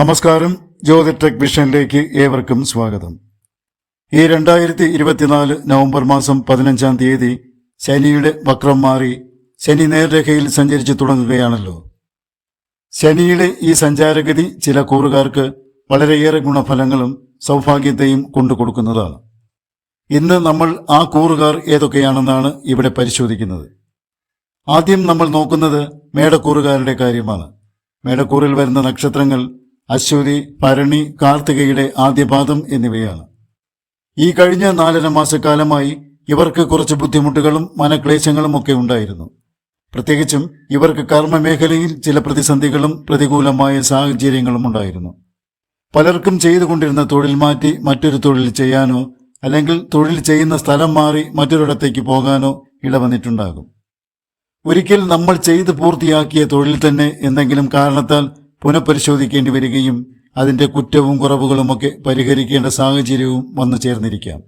നമസ്കാരം. ജ്യോതിടെക് മിഷനിലേക്ക് ഏവർക്കും സ്വാഗതം. ഈ രണ്ടായിരത്തി ഇരുപത്തിനാല് നവംബർ മാസം പതിനഞ്ചാം തീയതി ശനിയുടെ വക്രം മാറി ശനി നേർരേഖയിൽ സഞ്ചരിച്ചു തുടങ്ങുകയാണല്ലോ. ശനിയുടെ ഈ സഞ്ചാരഗതി ചില കൂറുകാർക്ക് വളരെയേറെ ഗുണഫലങ്ങളും സൗഭാഗ്യത്തെയും കൊണ്ടുകൊടുക്കുന്നതാണ്. ഇന്ന് നമ്മൾ ആ കൂറുകാർ ഏതൊക്കെയാണെന്നാണ് ഇവിടെ പരിശോധിക്കുന്നത്. ആദ്യം നമ്മൾ നോക്കുന്നത് മേടക്കൂറുകാരുടെ കാര്യമാണ്. മേടക്കൂറിൽ വരുന്ന നക്ഷത്രങ്ങൾ അശ്വതി ഭരണി കാർത്തികയുടെ ആദ്യപാദം എന്നിവയാണ്. ഈ കഴിഞ്ഞ നാലര മാസക്കാലമായി ഇവർക്ക് കുറച്ച് ബുദ്ധിമുട്ടുകളും മനക്ലേശങ്ങളും ഒക്കെ ഉണ്ടായിരുന്നു. പ്രത്യേകിച്ചും ഇവർക്ക് കർമ്മമേഖലയിൽ ചില പ്രതിസന്ധികളും പ്രതികൂലമായ സാഹചര്യങ്ങളും ഉണ്ടായിരുന്നു. പലർക്കും ചെയ്തുകൊണ്ടിരുന്ന തൊഴിൽ മാറ്റി മറ്റൊരു തൊഴിൽ ചെയ്യാനോ അല്ലെങ്കിൽ തൊഴിൽ ചെയ്യുന്ന സ്ഥലം മാറി മറ്റൊരിടത്തേക്ക് പോകാനോ ഇടവന്നിട്ടുണ്ടാകും. ഒരിക്കൽ നമ്മൾ ചെയ്ത് പൂർത്തിയാക്കിയ തൊഴിൽ തന്നെ എന്തെങ്കിലും കാരണത്താൽ പുനഃപരിശോധിക്കേണ്ടി വരികയും അതിന്റെ കുറ്റവും കുറവുകളുമൊക്കെ പരിഹരിക്കേണ്ട സാഹചര്യവും വന്നു ചേർന്നിരിക്കാം.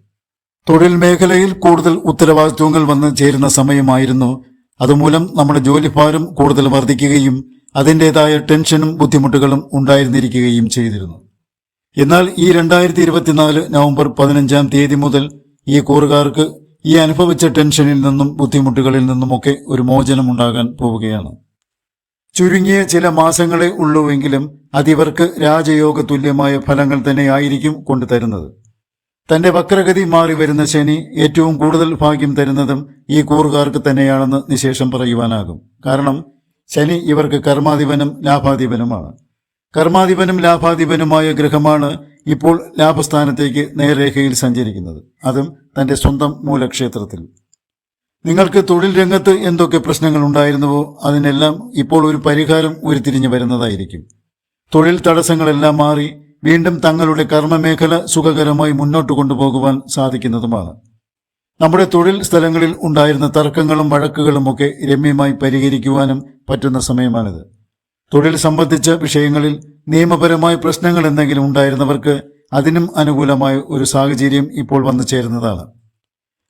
തൊഴിൽ മേഖലയിൽ കൂടുതൽ ഉത്തരവാദിത്വങ്ങൾ വന്നു ചേരുന്ന സമയമായിരുന്നു. അതുമൂലം നമ്മുടെ ജോലിഭാരം കൂടുതൽ വർദ്ധിക്കുകയും അതിന്റെതായ ടെൻഷനും ബുദ്ധിമുട്ടുകളും ഉണ്ടായിരുന്നിരിക്കുകയും ചെയ്തിരുന്നു. എന്നാൽ ഈ രണ്ടായിരത്തി ഇരുപത്തിനാല് നവംബർ പതിനഞ്ചാം തീയതി മുതൽ ഈ കൂറുകാർക്ക് ഈ അനുഭവിച്ച ടെൻഷനിൽ നിന്നും ബുദ്ധിമുട്ടുകളിൽ നിന്നുമൊക്കെ ഒരു മോചനം ഉണ്ടാകാൻ പോവുകയാണ്. ചുരുങ്ങിയ ചില മാസങ്ങളെ ഉള്ളുവെങ്കിലും അതിവർക്ക് രാജയോഗ തുല്യമായ ഫലങ്ങൾ തന്നെയായിരിക്കും കൊണ്ടുതരുന്നത് തന്റെ വക്രഗതി മാറി വരുന്ന ശനി ഏറ്റവും കൂടുതൽ ഭാഗ്യം തരുന്നതും ഈ കൂറുകാർക്ക് തന്നെയാണെന്ന് നിശേഷം പറയുവാനാകും. കാരണം ശനി ഇവർക്ക് കർമാധിപനും ലാഭാധിപനുമാണ്. കർമാധിപനും ലാഭാധിപനുമായ ഗ്രഹമാണ് ഇപ്പോൾ ലാഭസ്ഥാനത്തേക്ക് നേർരേഖയിൽ സഞ്ചരിക്കുന്നത്. അതും തന്റെ സ്വന്തം മൂലക്ഷേത്രത്തിൽ. നിങ്ങൾക്ക് തൊഴിൽ രംഗത്ത് എന്തൊക്കെ പ്രശ്നങ്ങൾ ഉണ്ടായിരുന്നുവോ അതിനെല്ലാം ഇപ്പോൾ ഒരു പരിഹാരം ഉരുത്തിരിഞ്ഞു വരുന്നതായിരിക്കും. തൊഴിൽ തടസ്സങ്ങളെല്ലാം മാറി വീണ്ടും തങ്ങളുടെ കർമ്മമേഖല സുഖകരമായി മുന്നോട്ട് കൊണ്ടുപോകുവാൻ സാധിക്കുന്നതുമാണ്. നമ്മുടെ തൊഴിൽ സ്ഥലങ്ങളിൽ ഉണ്ടായിരുന്ന തർക്കങ്ങളും വഴക്കുകളും ഒക്കെ രമ്യമായി പരിഹരിക്കുവാനും പറ്റുന്ന സമയമാണിത്. തൊഴിൽ സംബന്ധിച്ച വിഷയങ്ങളിൽ നിയമപരമായ പ്രശ്നങ്ങൾ എന്തെങ്കിലും ഉണ്ടായിരുന്നവർക്ക് അതിനും അനുകൂലമായ ഒരു സാഹചര്യം ഇപ്പോൾ വന്നു ചേരുന്നതാണ്.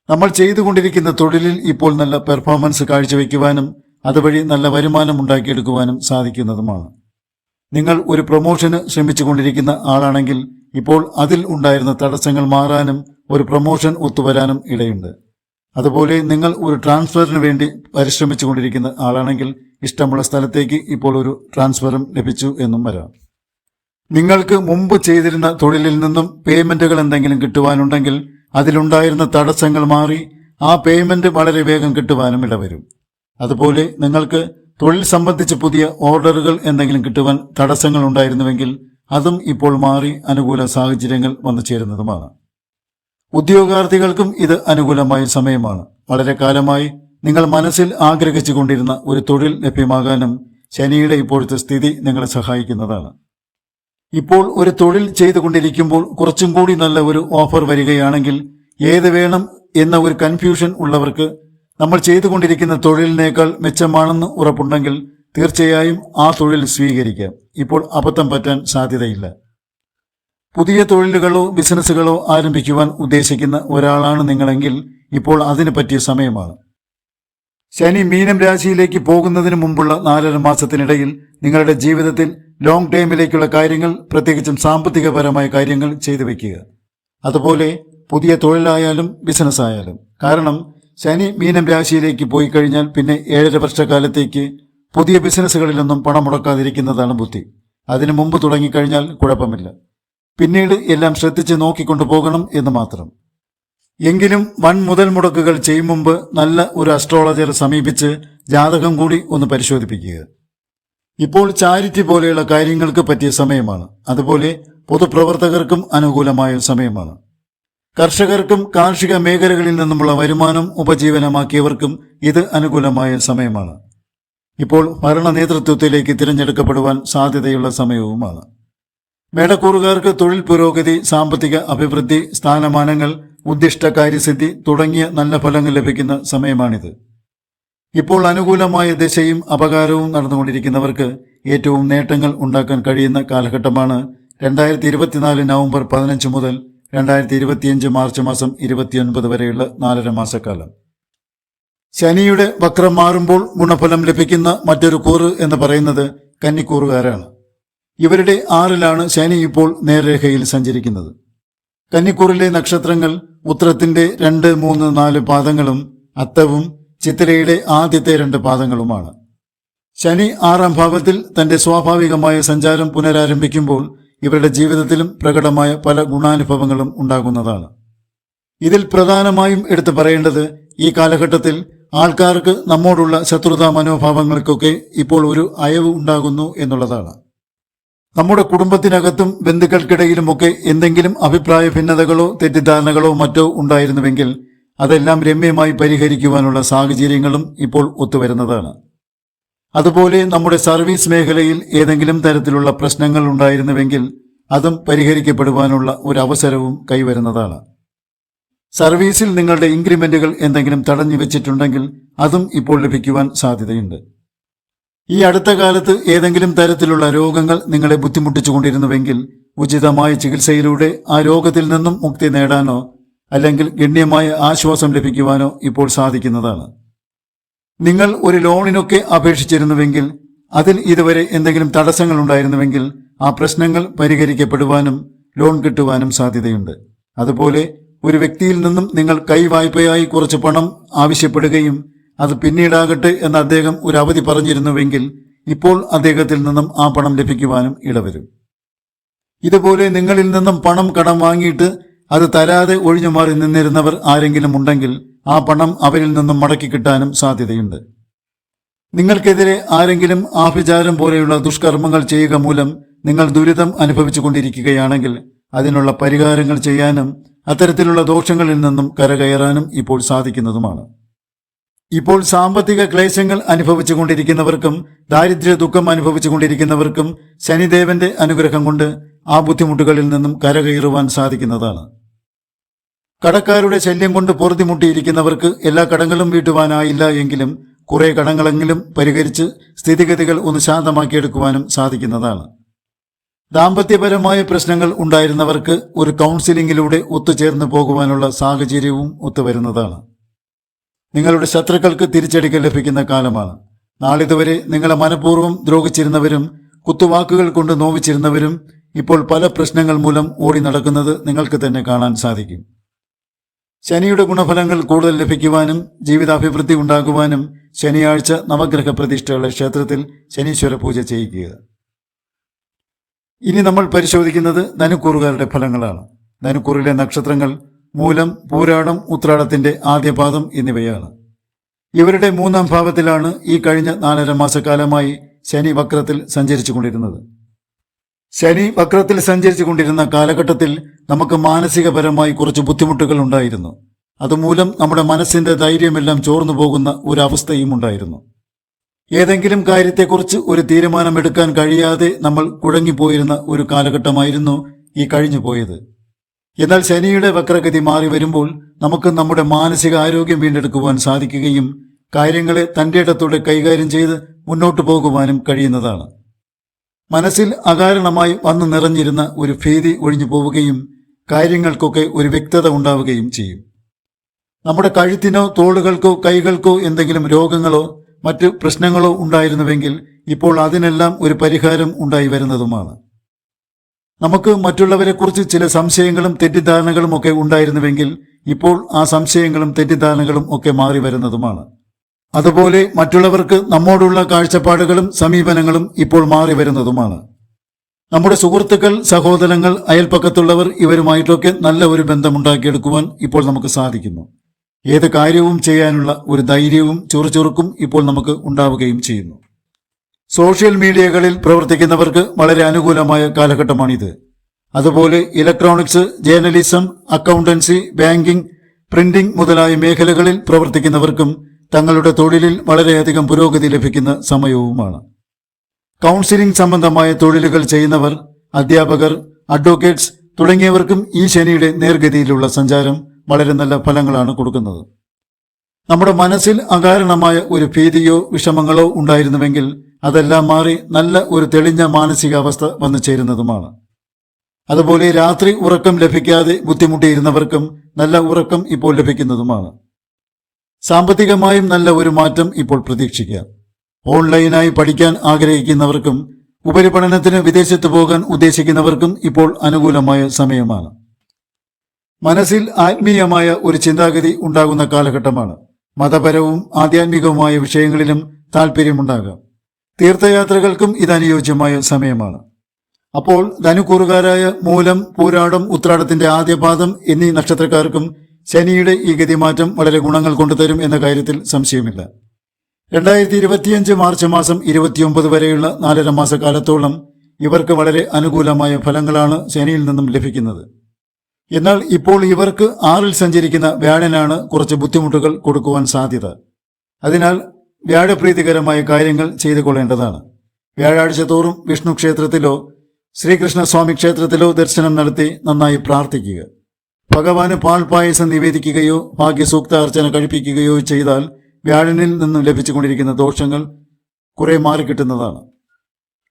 നമ്മൾ ചെയ്തുകൊണ്ടിരിക്കുന്ന തൊഴിലിൽ ഇപ്പോൾ നല്ല പെർഫോമൻസ് കാഴ്ചവെക്കുവാനും അതുവഴി നല്ല വരുമാനം ഉണ്ടാക്കിയെടുക്കുവാനും സാധിക്കുന്നതുമാണ്. നിങ്ങൾ ഒരു പ്രൊമോഷന് ശ്രമിച്ചുകൊണ്ടിരിക്കുന്ന ആളാണെങ്കിൽ ഇപ്പോൾ അതിൽ ഉണ്ടായിരുന്ന തടസ്സങ്ങൾ മാറാനും ഒരു പ്രൊമോഷൻ ഒത്തുവരാനും ഇടയുണ്ട്. അതുപോലെ നിങ്ങൾ ഒരു ട്രാൻസ്ഫറിന് വേണ്ടി പരിശ്രമിച്ചു കൊണ്ടിരിക്കുന്ന ആളാണെങ്കിൽ ഇഷ്ടമുള്ള സ്ഥലത്തേക്ക് ഇപ്പോൾ ഒരു ട്രാൻസ്ഫറും ലഭിച്ചു എന്നും വരാം. നിങ്ങൾക്ക് മുമ്പ് ചെയ്തിരുന്ന തൊഴിലിൽ നിന്നും പേയ്മെന്റുകൾ എന്തെങ്കിലും കിട്ടുവാനുണ്ടെങ്കിൽ അതിലുണ്ടായിരുന്ന തടസ്സങ്ങൾ മാറി ആ പേയ്മെന്റ് വളരെ വേഗം കിട്ടുവാനും ഇടവരും. അതുപോലെ നിങ്ങൾക്ക് തൊഴിൽ സംബന്ധിച്ച് പുതിയ ഓർഡറുകൾ എന്തെങ്കിലും കിട്ടുവാൻ തടസ്സങ്ങൾ ഉണ്ടായിരുന്നുവെങ്കിൽ അതും ഇപ്പോൾ മാറി അനുകൂല സാഹചര്യങ്ങൾ വന്നു ചേരുന്നതുമാണ്. ഉദ്യോഗാർത്ഥികൾക്കും ഇത് അനുകൂലമായ സമയമാണ്. വളരെ കാലമായി നിങ്ങൾ മനസ്സിൽ ആഗ്രഹിച്ചു കൊണ്ടിരുന്ന ഒരു തൊഴിൽ ലഭ്യമാകാനും ശനിയുടെ ഇപ്പോഴത്തെ സ്ഥിതി നിങ്ങളെ സഹായിക്കുന്നതാണ്. ഇപ്പോൾ ഒരു തൊഴിൽ ചെയ്തുകൊണ്ടിരിക്കുമ്പോൾ കുറച്ചും കൂടി നല്ല ഒരു ഓഫർ വരികയാണെങ്കിൽ ഏത് വേണം എന്ന ഒരു കൺഫ്യൂഷൻ ഉള്ളവർക്ക് നമ്മൾ ചെയ്തുകൊണ്ടിരിക്കുന്ന തൊഴിലിനേക്കാൾ മെച്ചമാണെന്ന് ഉറപ്പുണ്ടെങ്കിൽ തീർച്ചയായും ആ തൊഴിൽ സ്വീകരിക്കാം. ഇപ്പോൾ അബദ്ധം പറ്റാൻ സാധ്യതയില്ല. പുതിയ തൊഴിലുകളോ ബിസിനസ്സുകളോ ആരംഭിക്കുവാൻ ഉദ്ദേശിക്കുന്ന ഒരാളാണ് നിങ്ങളെങ്കിൽ ഇപ്പോൾ അതിന് പറ്റിയ സമയമാണ്. ശനി മീനം രാശിയിലേക്ക് പോകുന്നതിന് മുമ്പുള്ള നാലര മാസത്തിനിടയിൽ നിങ്ങളുടെ ജീവിതത്തിൽ ലോങ് ടൈമിലേക്കുള്ള കാര്യങ്ങൾ പ്രത്യേകിച്ചും സാമ്പത്തികപരമായ കാര്യങ്ങൾ ചെയ്തു വെക്കുക. അതുപോലെ പുതിയ തൊഴിലായാലും ബിസിനസ് ആയാലും. കാരണം ശനി മീനം രാശിയിലേക്ക് പോയി കഴിഞ്ഞാൽ പിന്നെ ഏഴര വർഷക്കാലത്തേക്ക് പുതിയ ബിസിനസ്സുകളിലൊന്നും പണം മുടക്കാതിരിക്കുന്നതാണ് ബുദ്ധി. അതിനു മുമ്പ് തുടങ്ങിക്കഴിഞ്ഞാൽ കുഴപ്പമില്ല. പിന്നീട് എല്ലാം ശ്രദ്ധിച്ച് നോക്കിക്കൊണ്ടു പോകണം എന്ന് മാത്രം. എങ്കിലും വൻ മുതൽ മുടക്കുകൾ ചെയ്യും മുമ്പ് നല്ല ഒരു അസ്ട്രോളജറെ സമീപിച്ച് ജാതകം കൂടി ഒന്ന് പരിശോധിപ്പിക്കുക. ഇപ്പോൾ ചാരിറ്റി പോലെയുള്ള കാര്യങ്ങൾക്ക് പറ്റിയ സമയമാണ്. അതുപോലെ പൊതുപ്രവർത്തകർക്കും അനുകൂലമായ സമയമാണ്. കർഷകർക്കും കാർഷിക മേഖലകളിൽ നിന്നുമുള്ള വരുമാനം ഉപജീവനമാക്കിയവർക്കും ഇത് അനുകൂലമായ സമയമാണ്. ഇപ്പോൾ ഭരണ നേതൃത്വത്തിലേക്ക് തിരഞ്ഞെടുക്കപ്പെടുവാൻ സാധ്യതയുള്ള സമയവുമാണ്. മേടക്കൂറുകാർക്ക് തൊഴിൽ പുരോഗതി സാമ്പത്തിക അഭിവൃദ്ധി സ്ഥാനമാനങ്ങൾ ഉദ്ദിഷ്ട കാര്യസിദ്ധി തുടങ്ങിയ നല്ല ഫലങ്ങൾ ലഭിക്കുന്ന സമയമാണിത്. ഇപ്പോൾ അനുകൂലമായ ദശയും അപകാരവും നടന്നുകൊണ്ടിരിക്കുന്നവർക്ക് ഏറ്റവും നേട്ടങ്ങൾ ഉണ്ടാക്കാൻ കഴിയുന്ന കാലഘട്ടമാണ് രണ്ടായിരത്തി ഇരുപത്തിനാല് നവംബർ പതിനഞ്ച് മുതൽ രണ്ടായിരത്തി ഇരുപത്തിയഞ്ച് മാർച്ച് മാസം ഇരുപത്തിയൊൻപത് വരെയുള്ള നാലര മാസക്കാലം. ശനിയുടെ വക്രം മാറുമ്പോൾ ഗുണഫലം ലഭിക്കുന്ന മറ്റൊരു കൂറ് എന്ന് പറയുന്നത് കന്നിക്കൂറുകാരാണ്. ഇവരുടെ ആറിലാണ് ശനി ഇപ്പോൾ നേർരേഖയിൽ സഞ്ചരിക്കുന്നത്. കന്നിക്കൂറിലെ നക്ഷത്രങ്ങൾ ഉത്രത്തിന്റെ രണ്ട് മൂന്ന് നാല് പാദങ്ങളും അത്തവും ചിത്തിരയുടെ ആദ്യത്തെ രണ്ട് പാദങ്ങളുമാണ്. ശനി ആറാം ഭാവത്തിൽ തന്റെ സ്വാഭാവികമായ സഞ്ചാരം പുനരാരംഭിക്കുമ്പോൾ ഇവരുടെ ജീവിതത്തിലും പ്രകടമായ പല ഗുണാനുഭവങ്ങളും ഉണ്ടാകുന്നതാണ്. ഇതിൽ പ്രധാനമായും എടുത്തു പറയേണ്ടത് ഈ കാലഘട്ടത്തിൽ ആൾക്കാർക്ക് നമ്മോടുള്ള ശത്രുതാ മനോഭാവങ്ങൾക്കൊക്കെ ഇപ്പോൾ ഒരു അയവ് ഉണ്ടാകുന്നു എന്നുള്ളതാണ്. നമ്മുടെ കുടുംബത്തിനകത്തും ബന്ധുക്കൾക്കിടയിലുമൊക്കെ എന്തെങ്കിലും അഭിപ്രായ ഭിന്നതകളോ തെറ്റിദ്ധാരണകളോ മറ്റോ ഉണ്ടായിരുന്നുവെങ്കിൽ അതെല്ലാം രമ്യമായി പരിഹരിക്കുവാനുള്ള സാഹചര്യങ്ങളും ഇപ്പോൾ ഒത്തുവരുന്നതാണ്. അതുപോലെ നമ്മുടെ സർവീസ് മേഖലയിൽ ഏതെങ്കിലും തരത്തിലുള്ള പ്രശ്നങ്ങൾ ഉണ്ടായിരുന്നുവെങ്കിൽ അതും പരിഹരിക്കപ്പെടുവാനുള്ള ഒരു അവസരവും കൈവരുന്നതാണ്. സർവീസിൽ നിങ്ങളുടെ ഇൻക്രിമെന്റുകൾ എന്തെങ്കിലും തടഞ്ഞു വെച്ചിട്ടുണ്ടെങ്കിൽ അതും ഇപ്പോൾ ലഭിക്കുവാൻ സാധ്യതയുണ്ട്. ഈ അടുത്ത കാലത്ത് ഏതെങ്കിലും തരത്തിലുള്ള രോഗങ്ങൾ നിങ്ങളെ ബുദ്ധിമുട്ടിച്ചുകൊണ്ടിരുന്നുവെങ്കിൽ ഉചിതമായ ചികിത്സയിലൂടെ ആ രോഗത്തിൽ നിന്നും മുക്തി നേടാനോ അല്ലെങ്കിൽ ഗണ്യമായ ആശ്വാസം ലഭിക്കുവാനോ ഇപ്പോൾ സാധിക്കുന്നതാണ്. നിങ്ങൾ ഒരു ലോണിനൊക്കെ അപേക്ഷിച്ചിരുന്നുവെങ്കിൽ അതിൽ ഇതുവരെ എന്തെങ്കിലും തടസ്സങ്ങൾ ഉണ്ടായിരുന്നുവെങ്കിൽ ആ പ്രശ്നങ്ങൾ പരിഹരിക്കപ്പെടുവാനും ലോൺ കിട്ടുവാനും സാധ്യതയുണ്ട്. അതുപോലെ ഒരു വ്യക്തിയിൽ നിന്നും നിങ്ങൾ കൈവായ്പയായി കുറച്ച് പണം ആവശ്യപ്പെടുകയും അത് പിന്നീടാകട്ടെ എന്ന് അദ്ദേഹം ഒരു അവധി പറഞ്ഞിരുന്നുവെങ്കിൽ ഇപ്പോൾ അദ്ദേഹത്തിൽ നിന്നും ആ പണം ലഭിക്കുവാനും ഇടവരും. ഇതുപോലെ നിങ്ങളിൽ നിന്നും പണം കടം വാങ്ങിയിട്ട് അത് തരാതെ ഒഴിഞ്ഞു മാറി നിന്നിരുന്നവർ ആരെങ്കിലും ഉണ്ടെങ്കിൽ ആ പണം അവരിൽ നിന്നും മടക്കി കിട്ടാനും സാധ്യതയുണ്ട്. നിങ്ങൾക്കെതിരെ ആരെങ്കിലും ആഭിചാരം പോലെയുള്ള ദുഷ്കർമ്മങ്ങൾ ചെയ്യുക മൂലം നിങ്ങൾ ദുരിതം അനുഭവിച്ചു അനുഭവിച്ചുകൊണ്ടിരിക്കുകയാണെങ്കിൽ അതിനുള്ള പരിഹാരങ്ങൾ ചെയ്യാനും അത്തരത്തിലുള്ള ദോഷങ്ങളിൽ നിന്നും കരകയറാനും ഇപ്പോൾ സാധിക്കുന്നതുമാണ്. ഇപ്പോൾ സാമ്പത്തിക ക്ലേശങ്ങൾ അനുഭവിച്ചു കൊണ്ടിരിക്കുന്നവർക്കും ദാരിദ്ര്യ ദുഃഖം അനുഭവിച്ചു കൊണ്ടിരിക്കുന്നവർക്കും ശനിദേവന്റെ അനുഗ്രഹം കൊണ്ട് ആ ബുദ്ധിമുട്ടുകളിൽ നിന്നും കരകയറുവാൻ സാധിക്കുന്നതാണ്. കടക്കാരുടെ ശല്യം കൊണ്ട് പൊറുതിമുട്ടിയിരിക്കുന്നവർക്ക് എല്ലാ കടങ്ങളും വീട്ടുവാനായില്ല എങ്കിലും കുറെ കടങ്ങളെങ്കിലും പരിഹരിച്ച് സ്ഥിതിഗതികൾ ഒന്ന് ശാന്തമാക്കിയെടുക്കുവാനും സാധിക്കുന്നതാണ്. ദാമ്പത്യപരമായ പ്രശ്നങ്ങൾ ഉണ്ടായിരുന്നവർക്ക് ഒരു കൗൺസിലിംഗിലൂടെ ഒത്തുചേർന്ന് പോകുവാനുള്ള സാഹചര്യവും ഒത്തുവരുന്നതാണ്. നിങ്ങളുടെ ശത്രുക്കൾക്ക് തിരിച്ചടികൾ ലഭിക്കുന്ന കാലമാണ്. നാളിതുവരെ നിങ്ങളെ മനഃപൂർവം ദ്രോഹിച്ചിരുന്നവരും കുത്തുവാക്കുകൾ കൊണ്ട് നോവിച്ചിരുന്നവരും ഇപ്പോൾ പല പ്രശ്നങ്ങൾ മൂലം ഓടി നടക്കുന്നത് നിങ്ങൾക്ക് തന്നെ കാണാൻ സാധിക്കും. ശനിയുടെ ഗുണഫലങ്ങൾ കൂടുതൽ ലഭിക്കുവാനും ജീവിതാഭിവൃദ്ധി ഉണ്ടാകുവാനും ശനിയാഴ്ച നവഗ്രഹ പ്രതിഷ്ഠയുള്ള ക്ഷേത്രത്തിൽ ശനീശ്വര പൂജ ചെയ്യുക. ഇനി നമ്മൾ പരിശോധിക്കുന്നത് ധനുക്കൂറുകാരുടെ ഫലങ്ങളാണ്. ധനുക്കൂറിലെ നക്ഷത്രങ്ങൾ മൂലം പൂരാടം ഉത്രാടത്തിന്റെ ആദ്യപാദം എന്നിവയാണ്. ഇവരുടെ മൂന്നാം ഭാവത്തിലാണ് ഈ കഴിഞ്ഞ നാലര മാസക്കാലമായി ശനി വക്രത്തിൽ സഞ്ചരിച്ചു കൊണ്ടിരുന്നത് ശനി വക്രത്തിൽ സഞ്ചരിച്ചു കൊണ്ടിരുന്ന കാലഘട്ടത്തിൽ നമുക്ക് മാനസികപരമായി കുറച്ച് ബുദ്ധിമുട്ടുകൾ ഉണ്ടായിരുന്നു. അതുമൂലം നമ്മുടെ മനസ്സിന്റെ ധൈര്യമെല്ലാം ചോർന്നു പോകുന്ന ഒരു അവസ്ഥയും ഉണ്ടായിരുന്നു. ഏതെങ്കിലും കാര്യത്തെക്കുറിച്ച് ഒരു തീരുമാനമെടുക്കാൻ കഴിയാതെ നമ്മൾ കുഴങ്ങിപ്പോയിരുന്ന ഒരു കാലഘട്ടമായിരുന്നു ഈ കഴിഞ്ഞു പോയത് എന്നാൽ ശനിയുടെ വക്രഗതി മാറി വരുമ്പോൾ നമുക്ക് നമ്മുടെ മാനസിക ആരോഗ്യം വീണ്ടെടുക്കുവാൻ സാധിക്കുകയും കാര്യങ്ങളെ തന്റെ ഇടത്തോടെ കൈകാര്യം ചെയ്ത് മുന്നോട്ടു പോകുവാനും കഴിയുന്നതാണ്. മനസ്സിൽ അകാരണമായി വന്നു നിറഞ്ഞിരുന്ന ഒരു ഭീതി ഒഴിഞ്ഞു പോവുകയും കാര്യങ്ങൾക്കൊക്കെ ഒരു വ്യക്തത ഉണ്ടാവുകയും ചെയ്യും. നമ്മുടെ കഴുത്തിനോ തോളുകൾക്കോ കൈകൾക്കോ എന്തെങ്കിലും രോഗങ്ങളോ മറ്റ് പ്രശ്നങ്ങളോ ഉണ്ടായിരുന്നുവെങ്കിൽ ഇപ്പോൾ അതിനെല്ലാം ഒരു പരിഹാരം ഉണ്ടായി വരുന്നതുമാണ്. നമുക്ക് മറ്റുള്ളവരെക്കുറിച്ച് ചില സംശയങ്ങളും തെറ്റിദ്ധാരണകളും ഒക്കെ ഉണ്ടായിരുന്നുവെങ്കിൽ ഇപ്പോൾ ആ സംശയങ്ങളും തെറ്റിദ്ധാരണകളും ഒക്കെ മാറി വരുന്നതുമാണ്. അതുപോലെ മറ്റുള്ളവർക്ക് നമ്മോടുള്ള കാഴ്ചപ്പാടുകളും സമീപനങ്ങളും ഇപ്പോൾ മാറി വരുന്നതുമാണ്. നമ്മുടെ സുഹൃത്തുക്കൾ സഹോദരങ്ങൾ അയൽപ്പക്കത്തുള്ളവർ ഇവരുമായിട്ടൊക്കെ നല്ല ഒരു ബന്ധമുണ്ടാക്കിയെടുക്കുവാൻ ഇപ്പോൾ നമുക്ക് സാധിക്കുന്നു. ഏത് കാര്യവും ചെയ്യാനുള്ള ഒരു ധൈര്യവും ചുറുചുറുക്കും ഇപ്പോൾ നമുക്ക് ഉണ്ടാവുകയും ചെയ്യുന്നു. സോഷ്യൽ മീഡിയകളിൽ പ്രവർത്തിക്കുന്നവർക്ക് വളരെ അനുകൂലമായ കാലഘട്ടമാണിത്. അതുപോലെ electronics journalism accountancy banking printing മുതലായ മേഖലകളിൽ പ്രവർത്തിക്കുന്നവർക്കും തങ്ങളുടെ തൊഴിലിൽ വളരെയധികം പുരോഗതി ലഭിക്കുന്ന സമയവുമാണ്. കൗൺസിലിംഗ് സംബന്ധമായ തൊഴിലുകൾ ചെയ്യുന്നവർ അധ്യാപകർ അഡ്വക്കേറ്റ്സ് തുടങ്ങിയവർക്കും ഈ ശനിയുടെ നേർഗതിയിലുള്ള സഞ്ചാരം വളരെ നല്ല ഫലങ്ങളാണ് കൊടുക്കുന്നത്. നമ്മുടെ മനസ്സിൽ അകാരണമായ ഒരു ഭീതിയോ വിഷമങ്ങളോ ഉണ്ടായിരുന്നുവെങ്കിൽ അതെല്ലാം മാറി നല്ല ഒരു തെളിഞ്ഞ മാനസികാവസ്ഥ വന്നു ചേരുന്നതുമാണ്. അതുപോലെ രാത്രി ഉറക്കം ലഭിക്കാതെ ബുദ്ധിമുട്ടിയിരുന്നവർക്കും നല്ല ഉറക്കം ഇപ്പോൾ ലഭിക്കുന്നതുമാണ്. സാമ്പത്തികമായും നല്ല ഒരു മാറ്റം ഇപ്പോൾ പ്രതീക്ഷിക്കാം ഓൺലൈനായി പഠിക്കാൻ ആഗ്രഹിക്കുന്നവർക്കും ഉപരിപഠനത്തിന് വിദേശത്ത് പോകാൻ ഉദ്ദേശിക്കുന്നവർക്കും ഇപ്പോൾ അനുകൂലമായ സമയമാണ്. മനസ്സിൽ ആത്മീയമായ ഒരു ചിന്താഗതി ഉണ്ടാകുന്ന കാലഘട്ടമാണ്. മതപരവും ആധ്യാത്മികവുമായ വിഷയങ്ങളിലും താല്പര്യമുണ്ടാകാം തീർത്ഥയാത്രകൾക്കും ഇതനുയോജ്യമായ സമയമാണ്. അപ്പോൾ ധനുക്കൂറുകാരായ മൂലം പൂരാടം ഉത്രാടത്തിന്റെ ആദ്യപാദം എന്നീ നക്ഷത്രക്കാർക്കും ശനിയുടെ ഈ ഗതിമാറ്റം വളരെ ഗുണങ്ങൾ കൊണ്ടുതരും എന്ന കാര്യത്തിൽ സംശയമില്ല. രണ്ടായിരത്തി ഇരുപത്തിയഞ്ച് മാർച്ച് മാസം ഇരുപത്തിയൊമ്പത് വരെയുള്ള നാലര മാസക്കാലത്തോളം ഇവർക്ക് വളരെ അനുകൂലമായ ഫലങ്ങളാണ് ശനിയിൽ നിന്നും ലഭിക്കുന്നത്. എന്നാൽ ഇപ്പോൾ ഇവർക്ക് ആറിൽ സഞ്ചരിക്കുന്ന വ്യാഴനാണ് കുറച്ച് ബുദ്ധിമുട്ടുകൾ കൊടുക്കുവാൻ സാധ്യത. അതിനാൽ വ്യാഴപ്രീതികരമായ കാര്യങ്ങൾ ചെയ്തു കൊള്ളേണ്ടതാണ്. വ്യാഴാഴ്ച തോറും വിഷ്ണു ക്ഷേത്രത്തിലോ ശ്രീകൃഷ്ണസ്വാമി ക്ഷേത്രത്തിലോ ദർശനം നടത്തി നന്നായി പ്രാർത്ഥിക്കുക. ഭഗവാന് പാൽ പായസം നിവേദിക്കുകയോ ഭാഗ്യസൂക്ത അർച്ചന കഴിപ്പിക്കുകയോ ചെയ്താൽ വ്യാഴനിൽ നിന്നും ലഭിച്ചുകൊണ്ടിരിക്കുന്ന ദോഷങ്ങൾ കുറെ മാറിക്കിട്ടുന്നതാണ്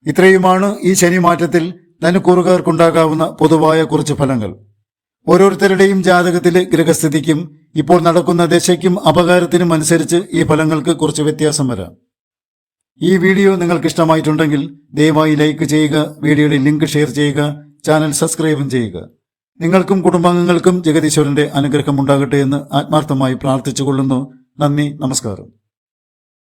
ഇത്രയുമാണ് ഈ ശനി മാറ്റത്തിൽ ധനുക്കൂറുകാർക്കുണ്ടാകാവുന്ന പൊതുവായ കുറച്ച് ഫലങ്ങൾ. ഓരോരുത്തരുടെയും ജാതകത്തിലെ ഗ്രഹസ്ഥിതിക്കും ഇപ്പോൾ നടക്കുന്ന ദശയ്ക്കും അപകാരത്തിനും അനുസരിച്ച് ഈ ഫലങ്ങൾക്ക് കുറച്ച് വ്യത്യാസം വരാം. ഈ വീഡിയോ നിങ്ങൾക്ക് ഇഷ്ടമായിട്ടുണ്ടെങ്കിൽ ദയവായി ലൈക്ക് ചെയ്യുക വീഡിയോയുടെ ലിങ്ക് ഷെയർ ചെയ്യുക ചാനൽ സബ്സ്ക്രൈബും ചെയ്യുക. നിങ്ങൾക്കും കുടുംബാംഗങ്ങൾക്കും ജഗദീശ്വരന്റെ അനുഗ്രഹം ഉണ്ടാകട്ടെ എന്ന് ആത്മാർത്ഥമായി പ്രാർത്ഥിച്ചുകൊള്ളുന്നു. നന്ദി നമസ്കാരം.